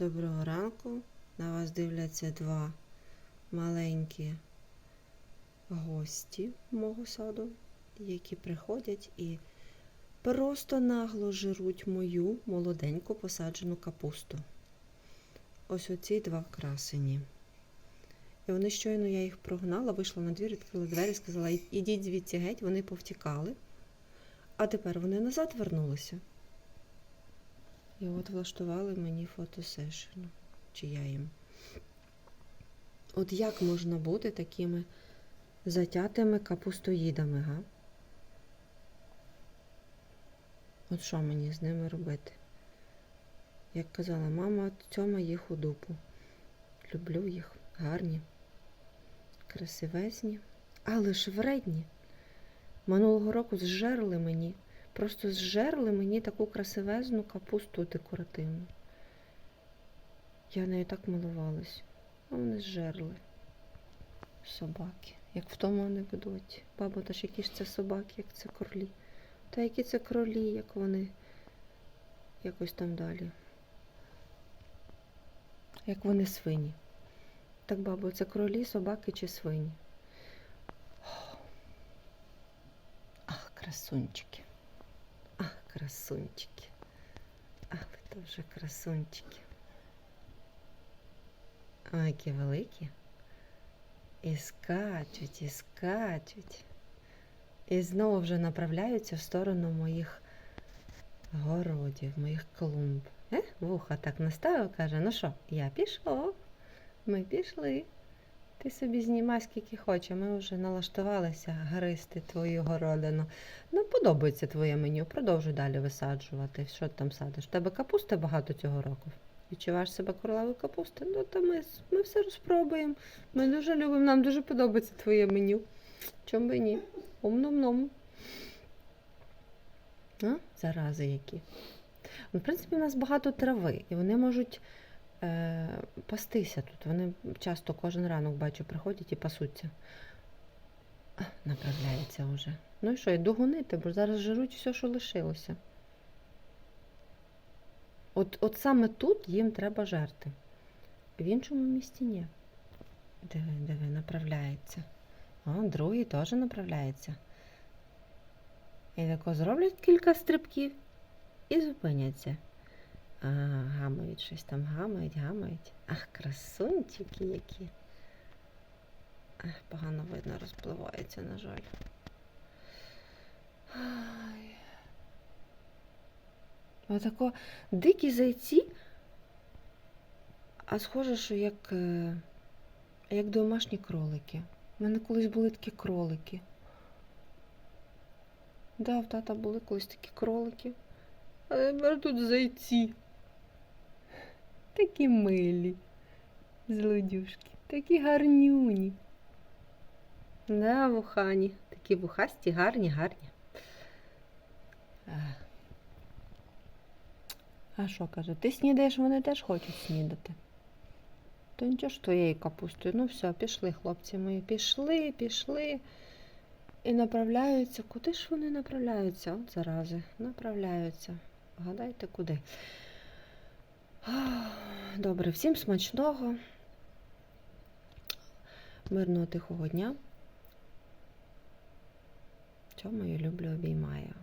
Доброго ранку. На вас дивляться два маленькі гості мого саду, які приходять і просто нагло жируть мою молоденьку посаджену капусту. Ось оці два красені. І вони щойно я їх прогнала, вийшла на двір, відкрила двері, сказала, ідіть звідси геть, вони повтікали. А тепер вони назад вернулися. І от влаштували мені фотосешн, чи я їм. От як можна бути такими затятими капустоїдами, га? От що мені з ними робити? Як казала мама, цьома їх у дупу. Люблю їх, гарні, красивезні, але ж вредні. Минулого року зжерли мені. Просто зжерли мені таку красивезну капусту декоративну. Я нею так милувалась. А вони зжерли. Собаки. Як в тому анекдоті. Баба, та ж які ж це собаки, як це кролі. Та які це кролі, як вони якось там далі. Як вони свині. Так, бабо, це кролі, собаки чи свині? Ах, красунчики. Красунчики. Ах, ви вже красунчики. Ой, які великі. І скачуть, і скачуть. І знову вже направляються в сторону моїх городів, моїх клумб. Е? Вуха так наставив, каже, ну що, я пішов. Ми пішли. Ти собі знімай скільки хочеш, ми вже налаштувалися гристи твою городину. Ну, подобається твоє меню, продовжуй далі висаджувати. Що ти там садиш? В тебе капусти багато цього року. Відчуваєш себе королевою капусти? Ну, то ми, ми все розпробуємо. Ми дуже любимо, нам дуже подобається твоє меню. Чому би ні? Ом-ном-ном. Зарази які. В принципі, у нас багато трави, і вони можуть пастися тут. Вони часто кожен ранок бачу, приходять і пасуться. Направляється вже. Ну і що, йду гонити, бо зараз жируть все, що лишилося. От, от саме тут їм треба жерти. В іншому місті ні. Диви, диви, направляється. О, другий теж направляється. І тако зроблять кілька стрибків і зупиняться. А, гамають щось там, гамають, гамають. Ах, красунчики які. Ах, погано видно, розпливається, на жаль. Ай. Отако дикі зайці, а схоже, що як, е, як домашні кролики. У мене колись були такі кролики. Да, в тата були колись такі кролики. А тепер тут зайці. Такі милі. Злодюшки. Такі гарнюні. Да, вухані. Такі вухасті, гарні, гарні. А що каже? Ти снідаєш, вони теж хочуть снідати. То нічого ж твоєю капустою. Ну все, пішли, хлопці мої, пішли, пішли. І направляються. Куди ж вони направляються? От зарази, направляються. Гадайте куди. Добре, всім смачного, мирного тихого дня. Цьому я люблю обіймаю.